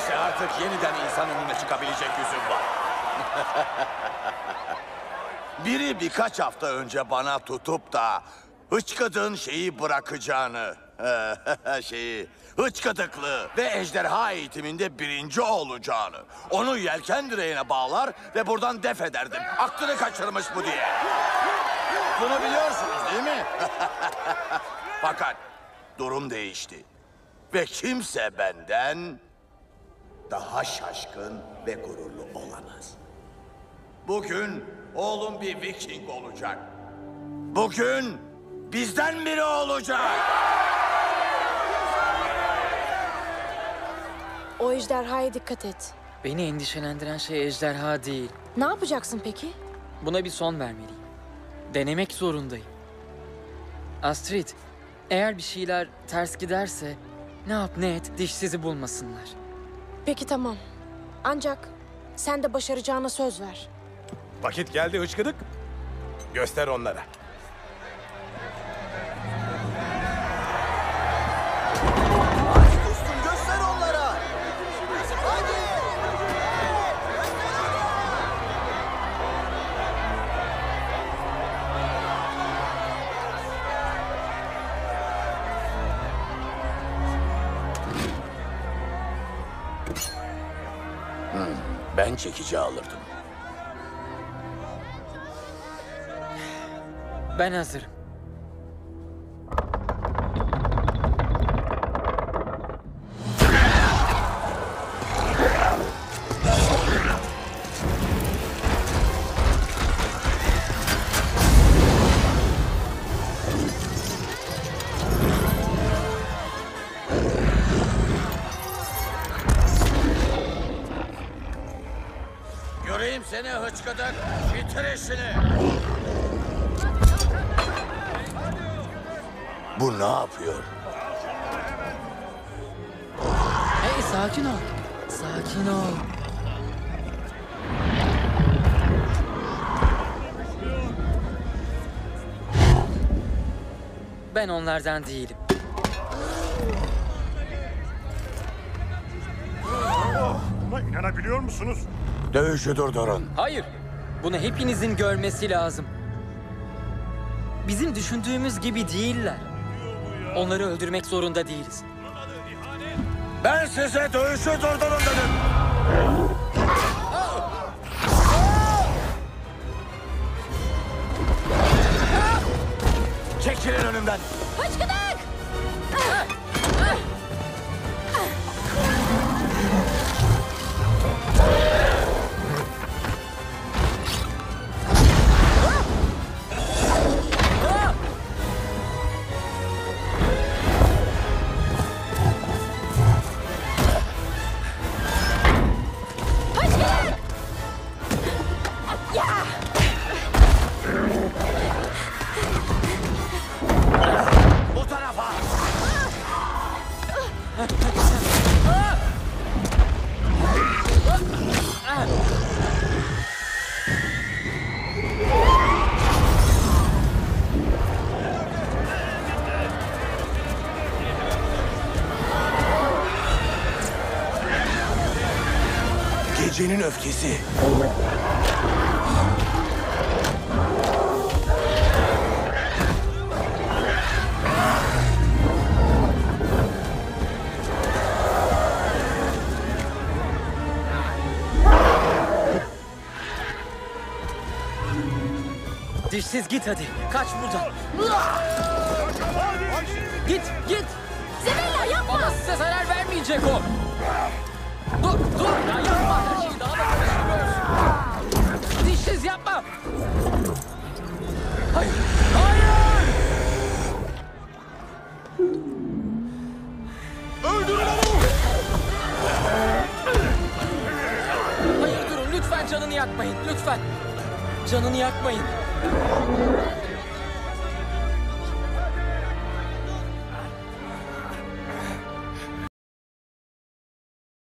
Neyse artık yeniden insan önüne çıkabilecek yüzüm var. Biri birkaç hafta önce bana tutup da hıçkıdığın şeyi bırakacağını, şeyi, hıçkıdıklı ve ejderha eğitiminde birinci olacağını, onu yelken direğine bağlar ve buradan def ederdim. Aklını kaçırmış bu diye. Bunu biliyorsunuz değil mi? Fakat durum değişti. Ve kimse benden daha şaşkın ve gururlu olamaz. Bugün oğlum bir Viking olacak. Bugün bizden biri olacak. O ejderhaya dikkat et. Beni endişelendiren şey ejderha değil. Ne yapacaksın peki? Buna bir son vermeliyim. Denemek zorundayım. Astrid, eğer bir şeyler ters giderse ne yap ne et dişsizi bulmasınlar. Peki tamam. Ancak sen de başaracağına söz ver. Vakit geldi hıçkıdık. Göster onlara. Ben çekici alırdım. Ben hazırım. Göreyim seni hıçkıdık. Bitir işini. Bu ne yapıyor? Hey sakin ol. Sakin ol. Ben onlardan değilim. Buna inanabiliyor musunuz? Dövüşü durdurun. Hayır. Bunu hepinizin görmesi lazım. Bizim düşündüğümüz gibi değiller. Onları öldürmek zorunda değiliz. Ben size dövüşü durdurun dedim. Çekilin önümden. Hıçkıdık! Gecenin öfkesi. Dişsiz git hadi. Kaç buradan. Git, git. Zebella yapma! Ama size zarar vermeyecek o. canını yakmayın lütfen. Canını yakmayın.